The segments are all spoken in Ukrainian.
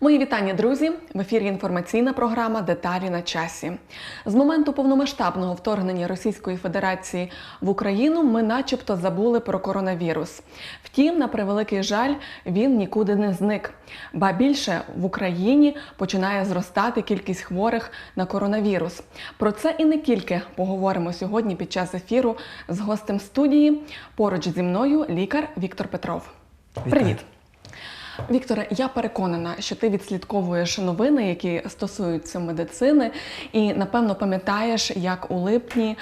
Мої вітання, друзі! В ефірі інформаційна програма Деталі на часі. З моменту повномасштабного вторгнення Російської Федерації в Україну ми, начебто, забули про коронавірус. Втім, на превеликий жаль, він нікуди не зник. Ба більше в Україні починає зростати кількість хворих на коронавірус. Про це і не тільки поговоримо сьогодні під час ефіру з гостем студії. Поруч зі мною лікар Віктор Петров. Вітаю. Привіт! Вікторе, я переконана, що ти відслідковуєш новини, які стосуються медицини, і напевно пам'ятаєш, як у липні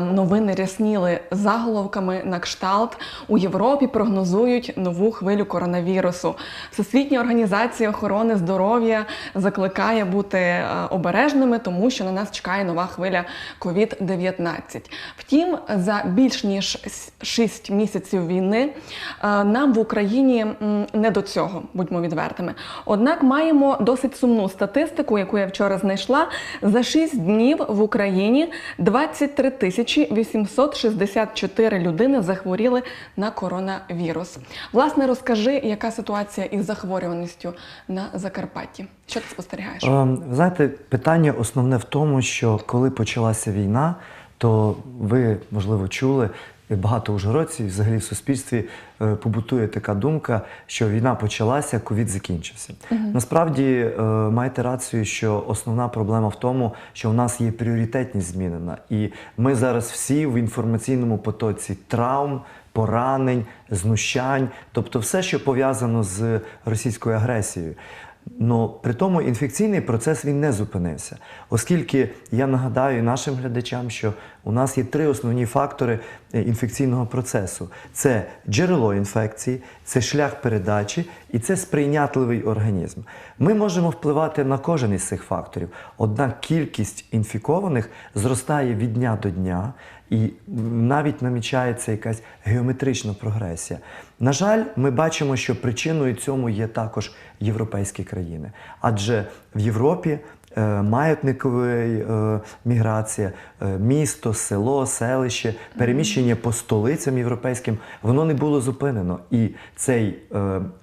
новини рясніли заголовками на кшталт у Європі прогнозують нову хвилю коронавірусу. Всесвітня організація охорони здоров'я закликає бути обережними, тому що на нас чекає нова хвиля COVID-19. Втім, за більш ніж 6 місяців війни нам в Україні не до цього, будьмо відвертими. Однак маємо досить сумну статистику, яку я вчора знайшла. За 6 днів в Україні 23 тисячі 864 людини захворіли на коронавірус. Власне, розкажи, яка ситуація із захворюваністю на Закарпатті? Що ти спостерігаєш? Ем, Ви знаєте, питання основне в тому, що коли почалася війна, то ви, можливо, чули, багато ужгородців, і взагалі в суспільстві е, побутує така думка, що війна почалася, ковід закінчився. Насправді е, маєте рацію, що основна проблема в тому, що у нас є пріоритетність змінена, і ми зараз всі в інформаційному потоці травм. Поранень, знущань, тобто все, що пов'язано з російською агресією. Но при тому інфекційний процес він не зупинився, оскільки я нагадаю нашим глядачам, що у нас є три основні фактори е, інфекційного процесу: це джерело інфекції, це шлях передачі і це сприйнятливий організм. Ми можемо впливати на кожен із цих факторів, однак кількість інфікованих зростає від дня до дня. І навіть намічається якась геометрична прогресія. На жаль, ми бачимо, що причиною цьому є також європейські країни, адже в Європі е, маятниковий е, міграція, е, місто, село, селище, переміщення по столицям європейським, воно не було зупинено. І цей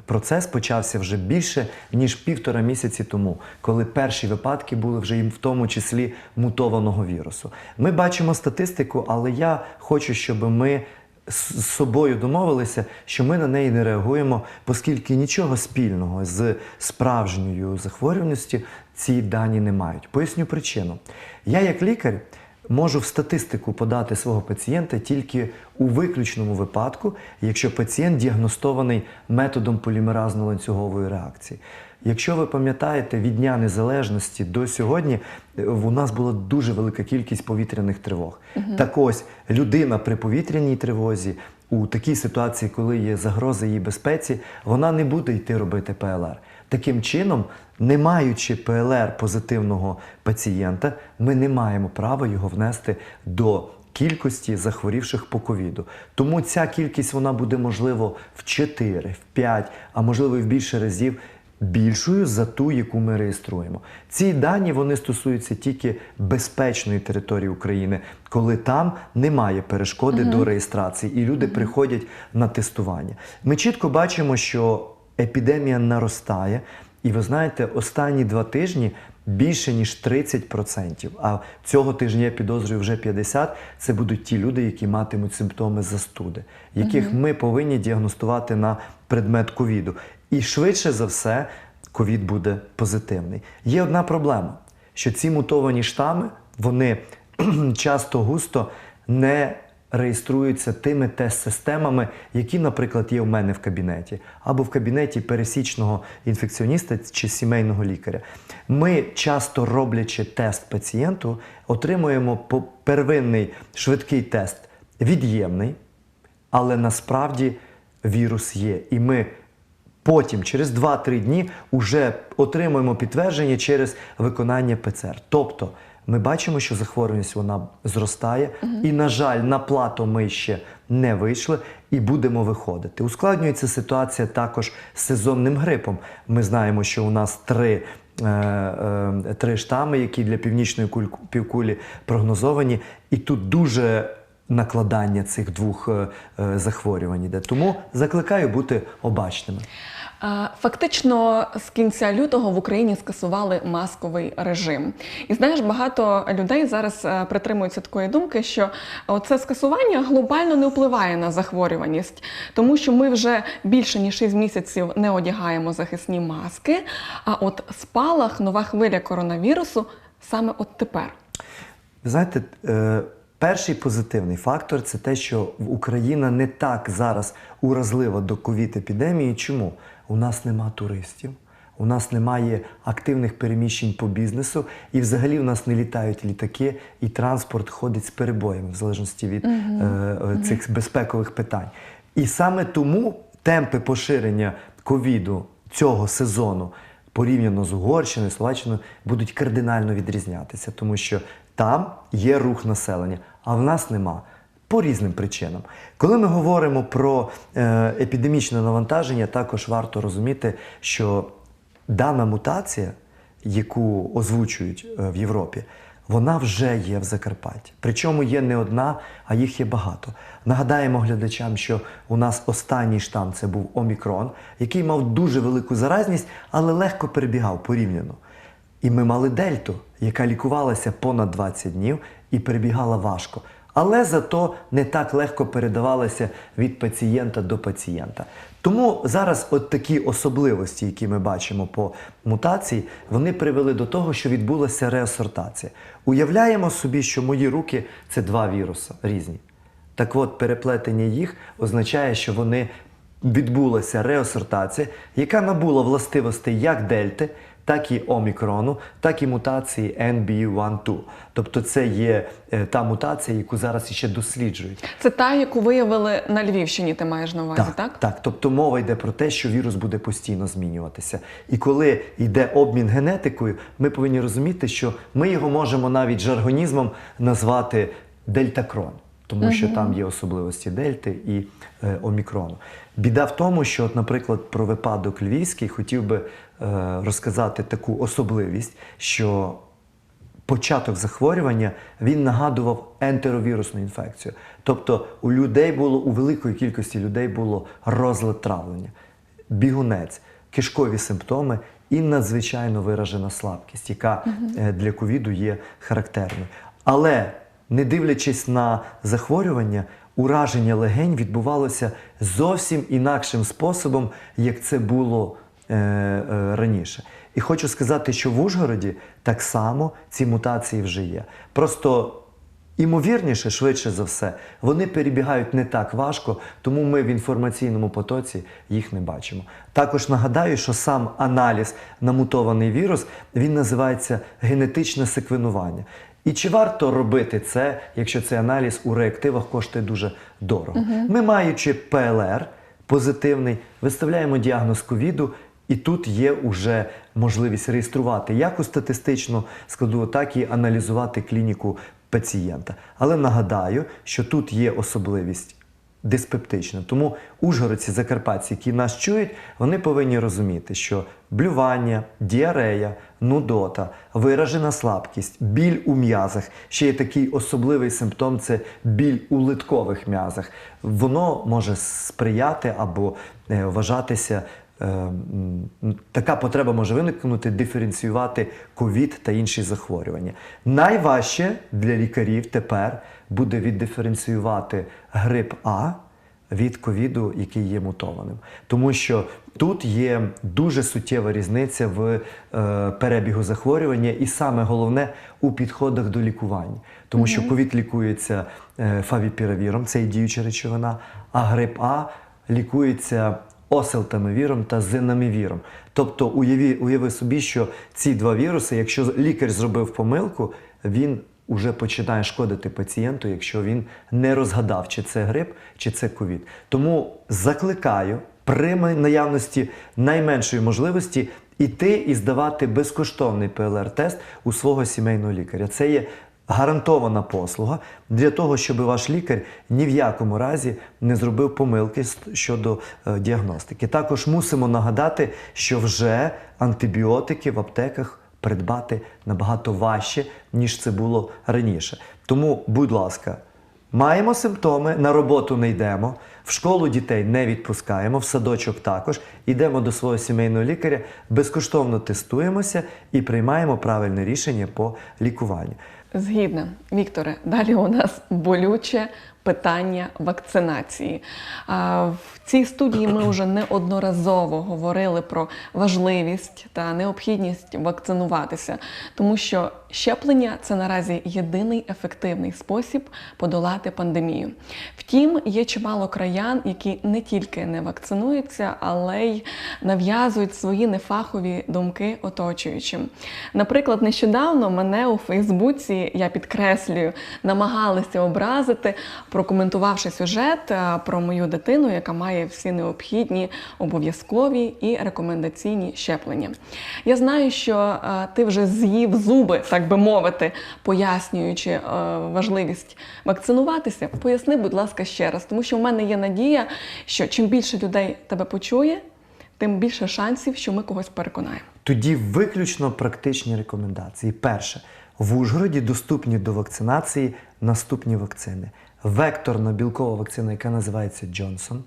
процес почався вже більше ніж півтора місяці тому, коли перші випадки були вже і в тому числі мутованого вірусу. Ми бачимо статистику, але я хочу, щоб ми з собою домовилися, що ми на неї не реагуємо, оскільки нічого спільного з справжньою захворюваністю ці дані не мають. Поясню причину. Я, як лікар, можу в статистику подати свого пацієнта тільки у виключному випадку, якщо пацієнт діагностований методом полімеразно-ланцюгової реакції. Якщо ви пам'ятаєте, від Дня Незалежності до сьогодні е, у нас була дуже велика кількість повітряних тривог. Так ось людина при повітряній тривозі у такій ситуації, коли є загроза її безпеці, вона не буде йти робити ПЛР. Таким чином, не маючи ПЛР позитивного пацієнта, ми не маємо права його внести до кількості захворівших по ковіду. Тому ця кількість вона буде можливо в 4, в 5, а можливо і в більше разів більшою за ту, яку ми реєструємо. Ці дані вони стосуються тільки безпечної території України, коли там немає перешкоди до реєстрації, і люди приходять на тестування. Ми чітко бачимо, що епідемія наростає, і ви знаєте, останні два тижні. Більше ніж 30%, а цього тижня я підозрюю вже 50%, це будуть ті люди, які матимуть симптоми застуди, яких ми повинні діагностувати на предмет ковіду. І швидше за все, ковід буде позитивний. Є одна проблема, що ці мутовані штами, вони часто густо не реєструються тими тест-системами, які, наприклад, є у мене в кабінеті, або в кабінеті пересічного інфекціоніста чи сімейного лікаря. Ми, часто роблячи тест пацієнту, отримуємо первинний швидкий тест від'ємний, але насправді вірус є. І ми потім, через 2-3 дні, вже отримуємо підтвердження через виконання ПЦР. Тобто ми бачимо, що захворюваність вона зростає, і, на жаль, на плато ми ще не вийшли і будемо виходити. Ускладнюється ситуація також з сезонним грипом. Ми знаємо, що у нас три. е, е, Три штами, які для північної півкулі прогнозовані, і тут дуже накладання цих двох е, захворювань іде. Тому закликаю бути обачними. Фактично з кінця лютого в Україні скасували масковий режим. І знаєш, багато людей зараз е, притримуються такої думки, що це скасування глобально не впливає на захворюваність, тому що ми вже більше ніж 6 місяців не одягаємо захисні маски. А от спалах, нова хвиля коронавірусу саме от тепер. Знаєте, е, перший позитивний фактор це те, що Україна не так зараз уразлива до ковід-епідемії. Чому? У нас нема туристів, у нас немає активних переміщень по бізнесу, і взагалі у нас не літають літаки, і транспорт ходить з перебоями в залежності від е, цих безпекових питань. І саме тому темпи поширення ковіду цього сезону порівняно з Угорщиною, Словаччиною, будуть кардинально відрізнятися, тому що там є рух населення, а в нас нема. По різним причинам. Коли ми говоримо про е, епідемічне навантаження, також варто розуміти, що дана мутація, яку озвучують е, в Європі, вона вже є в Закарпатті. Причому є не одна, а їх є багато. Нагадаємо глядачам, що у нас останній штам це був Омікрон, який мав дуже велику заразність, але легко перебігав порівняно. І ми мали дельту, яка лікувалася понад 20 днів і перебігала важко. Але зато не так легко передавалася від пацієнта до пацієнта. Тому зараз от такі особливості, які ми бачимо по мутації, вони привели до того, що відбулася реасортація. Уявляємо собі, що мої руки це два віруси різні. Так от, переплетення їх означає, що вони відбулася реасортація, яка набула властивостей як дельти, так і омікрону, так і мутації NBU1-2. Тобто це є е, та мутація, яку зараз іще досліджують. Це та, яку виявили на Львівщині, ти маєш на увазі, так? так. Тобто мова йде про те, що вірус буде постійно змінюватися. І коли йде обмін генетикою, ми повинні розуміти, що ми його можемо навіть жаргонізмом назвати дельтакрон, тому що там є особливості дельти і е, омікрону. Біда в тому, що, от, наприклад, про випадок львівський хотів би розказати таку особливість, що початок захворювання він нагадував ентеровірусну інфекцію. Тобто у людей було у великої кількості людей було розлад травлення, бігунець, кишкові симптоми і надзвичайно виражена слабкість, яка е, для ковіду є характерною. Але не дивлячись на захворювання, ураження легень відбувалося зовсім інакшим способом, як це було е, е, раніше. І хочу сказати, що в Ужгороді так само ці мутації вже є. Просто імовірніше, швидше за все, вони перебігають не так важко, тому ми в інформаційному потоці їх не бачимо. Також нагадаю, що сам аналіз на мутований вірус він називається генетичне секвенування. І чи варто робити це, якщо цей аналіз у реактивах коштує дуже дорого? Ми, маючи ПЛР позитивний, виставляємо діагноз ковіду, і тут є уже можливість реєструвати як у статистичну складову, так і аналізувати клініку пацієнта. Але нагадаю, що тут є особливість диспептична. Тому ужгородці, закарпатці, які нас чують, вони повинні розуміти, що блювання, діарея, нудота, виражена слабкість, біль у м'язах. Ще є такий особливий симптом це біль у литкових м'язах. Воно може сприяти або е, вважатися. Е, Така потреба може виникнути диференціювати ковід та інші захворювання. Найважче для лікарів тепер буде віддиференціювати грип А від ковіду, який є мутованим. Тому що тут є дуже суттєва різниця в е, перебігу захворювання, і саме головне у підходах до лікування. Тому що ковід лікується е, фавіпіравіром, це є діюча речовина, а грип А лікується оселтамивіром та зинамівіром. Тобто уяві, уяви собі, що ці два віруси, якщо лікар зробив помилку, він уже починає шкодити пацієнту, якщо він не розгадав, чи це грип, чи це ковід. Тому закликаю при наявності найменшої можливості іти і здавати безкоштовний ПЛР-тест у свого сімейного лікаря. Це є гарантована послуга для того, щоб ваш лікар ні в якому разі не зробив помилки щодо е, діагностики. Також мусимо нагадати, що вже антибіотики в аптеках придбати набагато важче, ніж це було раніше. Тому, будь ласка, маємо симптоми, на роботу не йдемо. В школу дітей не відпускаємо, в садочок також. Йдемо до свого сімейного лікаря, безкоштовно тестуємося і приймаємо правильне рішення по лікуванню. Згідна, Вікторе, далі у нас болюче питання вакцинації. В цій студії ми вже неодноразово говорили про важливість та необхідність вакцинуватися, тому що щеплення це наразі єдиний ефективний спосіб подолати пандемію. Втім, є чимало краян, які не тільки не вакцинуються, але й нав'язують свої нефахові думки оточуючим. Наприклад, нещодавно мене у Фейсбуці, я підкреслюю, намагалися образити, прокоментувавши сюжет е, про мою дитину, яка має всі необхідні обов'язкові і рекомендаційні щеплення. Я знаю, що е, ти вже з'їв зуби, так би мовити, пояснюючи е, важливість вакцинуватися. Поясни, будь ласка, ще раз, тому що в мене є надія, що чим більше людей тебе почує, тим більше шансів, що ми когось переконаємо. Тоді виключно практичні рекомендації. Перше, в Ужгороді доступні до вакцинації наступні вакцини: векторна білкова вакцина, яка називається Джонсон,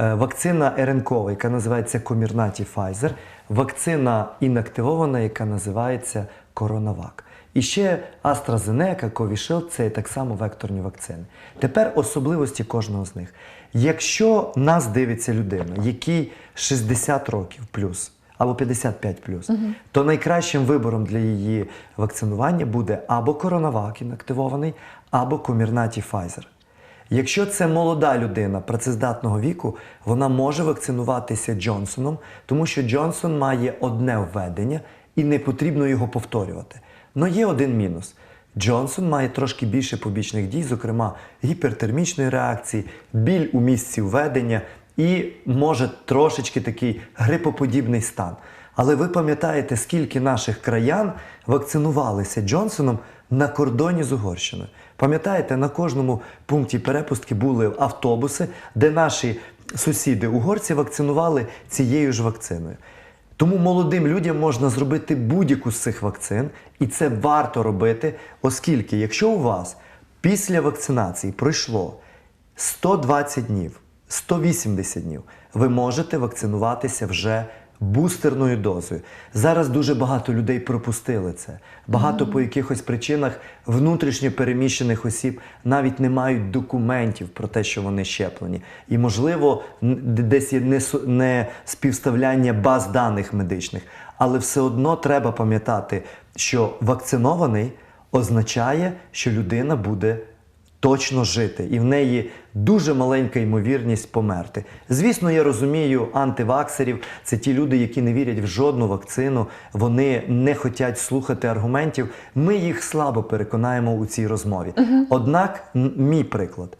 е, вакцина РНКова, яка називається Комірнаті Pfizer, вакцина інактивована, яка називається Коронавак. І ще AstraZeneca, Covishield – це так само векторні вакцини. Тепер особливості кожного з них. Якщо нас дивиться людина, якій 60 років плюс або 55 плюс, то найкращим вибором для її вакцинування буде або коронавак інактивований, або комірнаті Pfizer. Якщо це молода людина працездатного віку, вона може вакцинуватися Джонсоном, тому що Джонсон має одне введення і не потрібно його повторювати. Но є один мінус. Джонсон має трошки більше побічних дій, зокрема гіпертермічної реакції, біль у місці введення і може трошечки такий грипоподібний стан. Але ви пам'ятаєте, скільки наших краян вакцинувалися Джонсоном на кордоні з Угорщиною? Пам'ятаєте, на кожному пункті перепустки були автобуси, де наші сусіди угорці вакцинували цією ж вакциною. Тому молодим людям можна зробити будь-яку з цих вакцин, і це варто робити, оскільки, якщо у вас після вакцинації пройшло 120 днів, 180 днів, ви можете вакцинуватися вже бустерною дозою. Зараз дуже багато людей пропустили це. Багато по якихось причинах внутрішньо переміщених осіб навіть не мають документів про те, що вони щеплені. І, можливо, десь є не, не співставляння баз даних медичних. Але все одно треба пам'ятати, що вакцинований означає, що людина буде точно жити, і в неї дуже маленька ймовірність померти. Звісно, я розумію антиваксерів, це ті люди, які не вірять в жодну вакцину, вони не хочуть слухати аргументів. Ми їх слабо переконаємо у цій розмові. Однак, мій приклад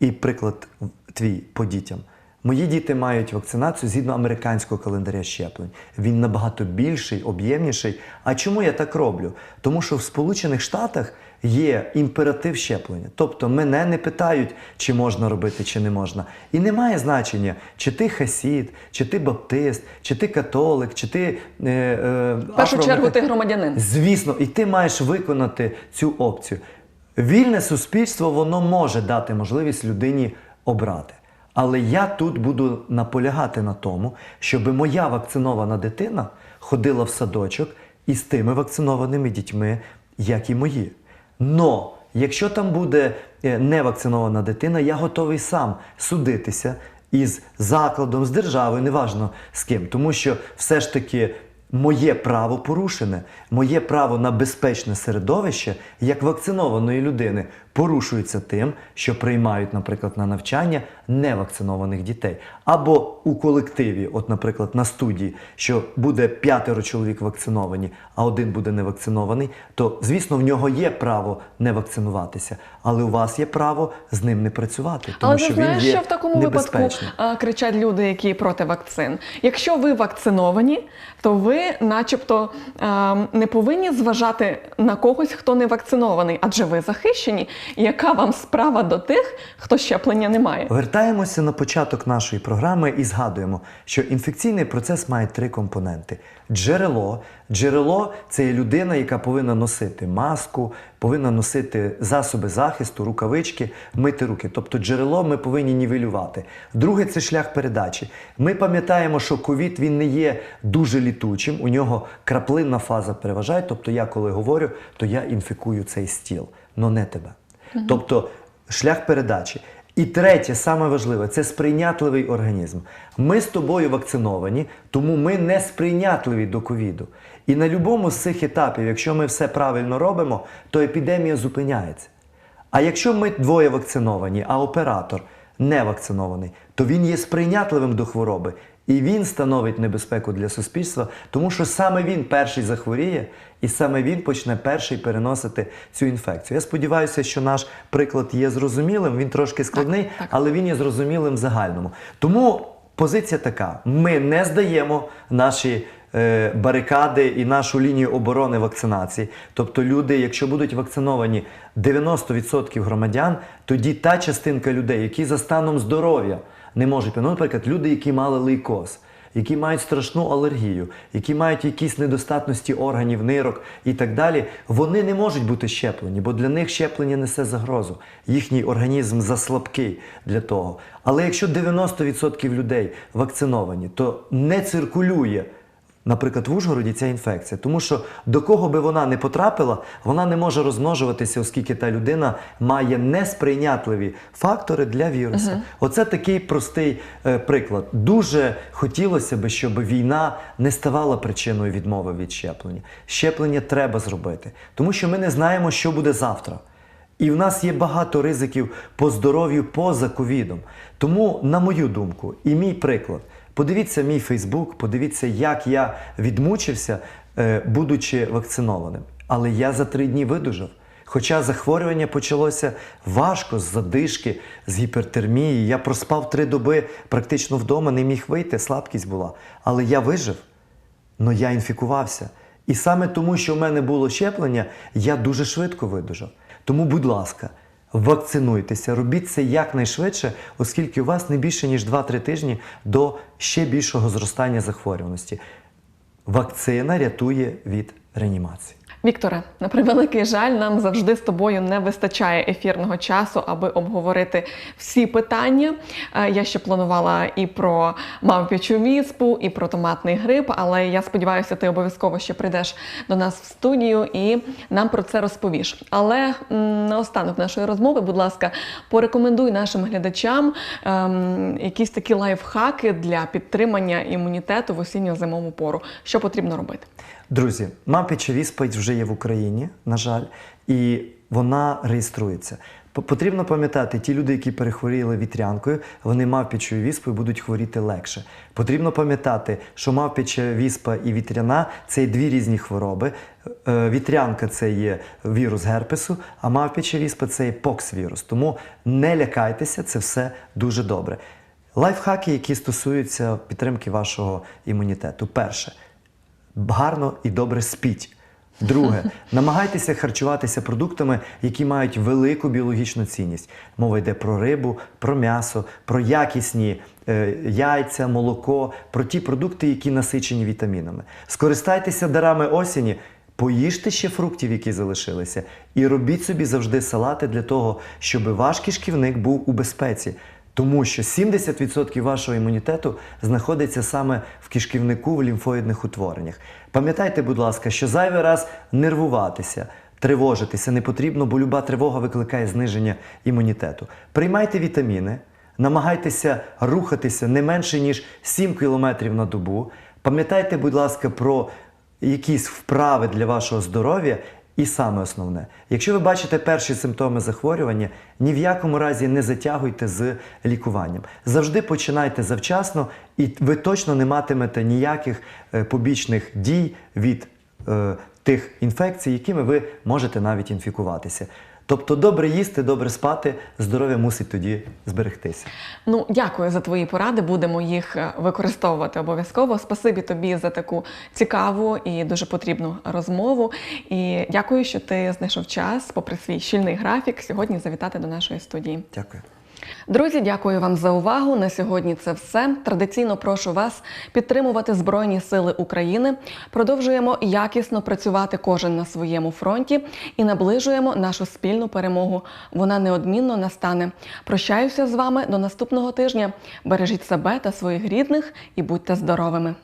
і приклад твій по дітям. Мої діти мають вакцинацію згідно американського календаря щеплень. Він набагато більший, об'ємніший. А чому я так роблю? Тому що в Сполучених Штатах є імператив щеплення. Тобто мене не питають, чи можна робити, чи не можна. І немає значення, чи ти хасід, чи ти баптист, чи ти католик, чи ти. Е, е, В першу афроамерикан- чергу ти громадянин. Звісно, і ти маєш виконати цю опцію. Вільне суспільство воно може дати можливість людині обрати. Але я тут буду наполягати на тому, щоб моя вакцинована дитина ходила в садочок із тими вакцинованими дітьми, як і мої. Но якщо там буде е, невакцинована дитина, я готовий сам судитися із закладом, з державою, неважно з ким, тому що все ж таки моє право порушене, моє право на безпечне середовище як вакцинованої людини порушується тим, що приймають, наприклад, на навчання невакцинованих дітей. Або у колективі, от, наприклад, на студії, що буде п'ятеро чоловік вакциновані, а один буде невакцинований, то звісно в нього є право не вакцинуватися, але у вас є право з ним не працювати, тому Але що знаєш, він є що в такому випадку а, кричать люди, які проти вакцин. Якщо ви вакциновані, то ви, начебто, а, не повинні зважати на когось, хто не вакцинований, адже ви захищені. Яка вам справа до тих, хто щеплення не має? Вертаємося на початок нашої програми і згадуємо, що інфекційний процес має три компоненти: джерело. Джерело це людина, яка повинна носити маску, повинна носити засоби захисту, рукавички, мити руки. Тобто джерело ми повинні нівелювати. Друге це шлях передачі. Ми пам'ятаємо, що ковід він не є дуже літучим, у нього краплинна фаза переважає. Тобто, я коли говорю, то я інфікую цей стіл, але не тебе. Тобто шлях передачі. І третє, саме важливе, це сприйнятливий організм. Ми з тобою вакциновані, тому ми не сприйнятливі до ковіду. І на будь-якому з цих етапів, якщо ми все правильно робимо, то епідемія зупиняється. А якщо ми двоє вакциновані, а оператор не вакцинований, то він є сприйнятливим до хвороби. І він становить небезпеку для суспільства, тому що саме він перший захворіє, і саме він почне перший переносити цю інфекцію. Я сподіваюся, що наш приклад є зрозумілим. Він трошки складний, так. але він є зрозумілим в загальному. Тому позиція така: ми не здаємо наші. е, Барикади і нашу лінію оборони вакцинації. Тобто, люди, якщо будуть вакциновані 90% громадян, тоді та частинка людей, які за станом здоров'я не можуть, ну, наприклад, люди, які мали лейкоз, які мають страшну алергію, які мають якісь недостатності органів, нирок і так далі, вони не можуть бути щеплені, бо для них щеплення несе загрозу. Їхній організм заслабкий для того. Але якщо 90% людей вакциновані, то не циркулює. Наприклад, в Ужгороді ця інфекція, тому що до кого би вона не потрапила, вона не може розмножуватися, оскільки та людина має несприйнятливі фактори для віруса. Оце такий простий е, приклад. Дуже хотілося б, щоб війна не ставала причиною відмови від щеплення. Щеплення треба зробити, тому що ми не знаємо, що буде завтра. І в нас є багато ризиків по здоров'ю поза ковідом. Тому, на мою думку, і мій приклад, подивіться мій Фейсбук, подивіться, як я відмучився, е, будучи вакцинованим. Але я за три дні видужав. Хоча захворювання почалося важко з задишки, з гіпертермії. Я проспав три доби практично вдома, не міг вийти, слабкість була. Але я вижив. Но я інфікувався. І саме тому, що в мене було щеплення, я дуже швидко видужав. Тому, будь ласка, вакцинуйтеся, робіть це якнайшвидше, оскільки у вас не більше ніж 2-3 тижні до ще більшого зростання захворюваності. Вакцина рятує від реанімації. Вікторе, на превеликий жаль, нам завжди з тобою не вистачає ефірного часу, аби обговорити всі питання. Е, Я ще планувала і про мавпічу віспу, і про томатний гриб, але я сподіваюся, ти обов'язково ще прийдеш до нас в студію і нам про це розповіш. Але наостанок нашої розмови, будь ласка, порекомендуй нашим глядачам ем, якісь такі лайфхаки для підтримання імунітету в осінньо-зимову пору. Що потрібно робити? Друзі, мавпіча віспа вже є в Україні, на жаль, і вона реєструється. Потрібно пам'ятати, ті люди, які перехворіли вітрянкою, вони мавпічою віспою будуть хворіти легше. Потрібно пам'ятати, що мавпіча віспа і вітряна це дві різні хвороби. Е, Вітрянка це є вірус герпесу, а мавпіча віспа це є покс-вірус. Тому не лякайтеся, це все дуже добре. Лайфхаки, які стосуються підтримки вашого імунітету. Перше гарно і добре спіть. Друге, намагайтеся харчуватися продуктами, які мають велику біологічну цінність. Мова йде про рибу, про м'ясо, про якісні е, яйця, молоко, про ті продукти, які насичені вітамінами. Скористайтеся дарами осені. Поїжте ще фруктів, які залишилися, і робіть собі завжди салати для того, щоб ваш кишківник був у безпеці. Тому що 70% вашого імунітету знаходиться саме в кишківнику в лімфоїдних утвореннях. Пам'ятайте, будь ласка, що зайвий раз нервуватися, тривожитися не потрібно, бо люба тривога викликає зниження імунітету. Приймайте вітаміни, намагайтеся рухатися не менше ніж 7 км на добу. Пам'ятайте, будь ласка, про якісь вправи для вашого здоров'я. І саме основне, якщо ви бачите перші симптоми захворювання, ні в якому разі не затягуйте з лікуванням. Завжди починайте завчасно, і ви точно не матимете ніяких е, побічних дій від е, тих інфекцій, якими ви можете навіть інфікуватися. Тобто добре їсти, добре спати, здоров'я мусить тоді зберегтися. Ну, дякую за твої поради. Будемо їх е, використовувати обов'язково. Спасибі тобі за таку цікаву і дуже потрібну розмову. І дякую, що ти знайшов час, попри свій щільний графік, сьогодні завітати до нашої студії. Дякую. Друзі, дякую вам за увагу. На сьогодні це все. Традиційно прошу вас підтримувати Збройні Сили України. Продовжуємо якісно працювати кожен на своєму фронті і наближуємо нашу спільну перемогу. Вона неодмінно настане. Прощаюся з вами до наступного тижня. Бережіть себе та своїх рідних і будьте здоровими.